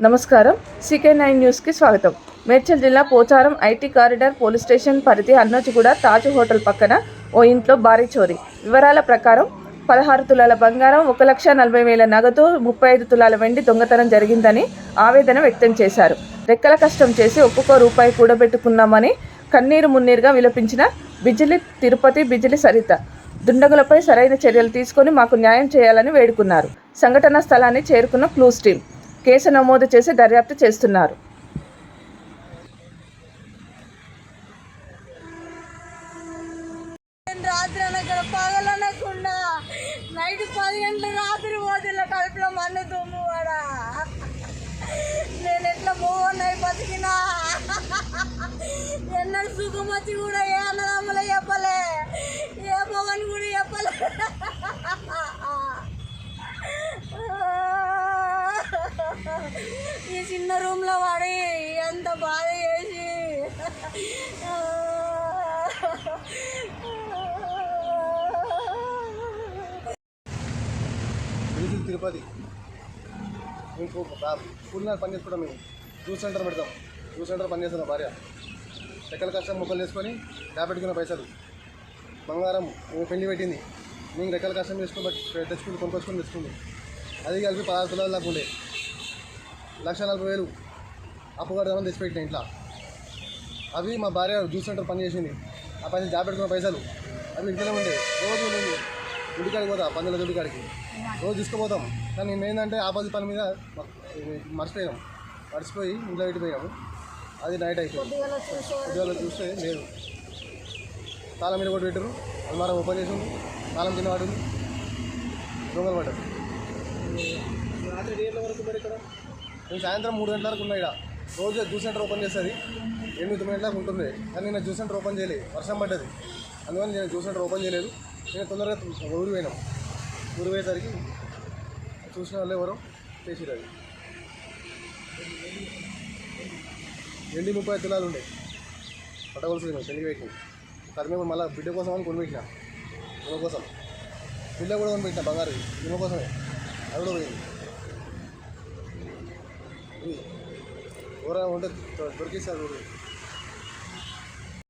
నమస్కారం. CK nine న్యూస్కి స్వాగతం. మేడ్చల్ జిల్లా Pocharam IT corridor police station పరిధి అన్నోజిగూడ తాజ్ హోటల్ పక్కన ఓ ఇంట్లో భారీ చోరీ. వివరాల ప్రకారం పదహారు తులాల బంగారం ఒక లక్ష నలభై వేల నగదు ముప్పై ఐదు తులాల వెండి దొంగతనం జరిగిందని ఆవేదన వ్యక్తం చేశారు. రెక్కల కష్టం చేసి ఒక్కొక్క రూపాయి కూడబెట్టుకున్నామని కన్నీరు మున్నీరుగా విలపించిన బిజిలి తిరుపతి బిజిలి సరిత దుండగులపై సరైన చర్యలు తీసుకొని మాకు న్యాయం చేయాలని వేడుకున్నారు. సంఘటనా స్థలాన్ని చేరుకున్న క్లూస్ టీం కేసు నమోదు చేసి దర్యాప్తు చేస్తున్నారు. రాత్రి అనగా పగలనకుండా నైట్ పది గంటల రాత్రి పోతే కడుపులో మన్నుతూ చిన్న రూమ్లో పడి ఎంత బాధ చేసి. తిరుపతి. మీకు స్కూల్ పని చేసుకుంటాం మేము. జ్యూస్ సెంటర్ పెడతాం. జ్యూస్ సెంటర్ పని చేస్తాం నా భార్య. ఎక్కడ కష్టం ముక్కలు చేసుకొని పెట్టుకున్న పైసలు. బంగారం మేము పెళ్ళి పెట్టింది. మేము రెక్కల కష్టం చేసుకుని బట్ తెచ్చుకుని కొనుక్కొచ్చుకొని తెచ్చుకుంది. అది కలిపి పదహారు నాకు దాకా ఉండే. లక్ష నలభై వేలు అప్పు కడదామని తెచ్చిపెట్టిన ఇంట్లో. అవి మా భార్య జ్యూస్ సెంటర్ పని చేసింది ఆ పని జాబ్ పెట్టుకున్న పైసలు. అవి ఇంట్లోనే ఉండే. రోజు నేను గుడికాడికి పోతా పందుల గుడికాడికి రోజు తీసుకుపోతాం. కానీ నేను ఏంటంటే ఆపోజిట్ పని మీద మ- మర్చిపోయాం. మర్చిపోయి ఇంట్లో పెట్టిపోయాము. అది నైట్ అయిపోయింది. ఉద్యోగాలు చూస్తే లేదు. తాళం మీద కొట్టి పెట్టారు అల్మారం ఓపెన్ చేసి ఉంది తాళం కింద పడింది. దొంగలు పడ్డారు. రాత్రి వరకు మరి ఇక్కడ? నేను సాయంత్రం మూడు గంటల వరకు ఉన్నాయి ఇక్కడ రోజు జ్యూస్ సెంటర్ ఓపెన్ చేస్తుంది. ఎనిమిది తొమ్మిది గంటలకు ఉంటుంది. కానీ నేను జ్యూస్ సెంటర్ ఓపెన్ చేయలేదు. వర్షం పడ్డది. అందువల్ల నేను జ్యూస్ సెంటర్ ఓపెన్ చేయలేదు. నేను తొందరగా ఊరు పోయినాం. ఊరు పోయేసరికి చూసిన వాళ్ళు ఎవరో చేసిరు అది. వెండి ముప్పై తులాలు ఉండే. పట్టవలసింది పెళ్ళి పెట్టిన. తర్వాత మళ్ళీ బిడ్డ కోసం అని కొనిపెట్టిన ఇమ కోసం. బిడ్డ కూడా కొనిపెట్టిన బంగారు. ఇమ కోసమే. అది కూడా పోయింది. ಹೊರ ಹೊಂಟೆ ದೊರಕಿಸಿ ಅದು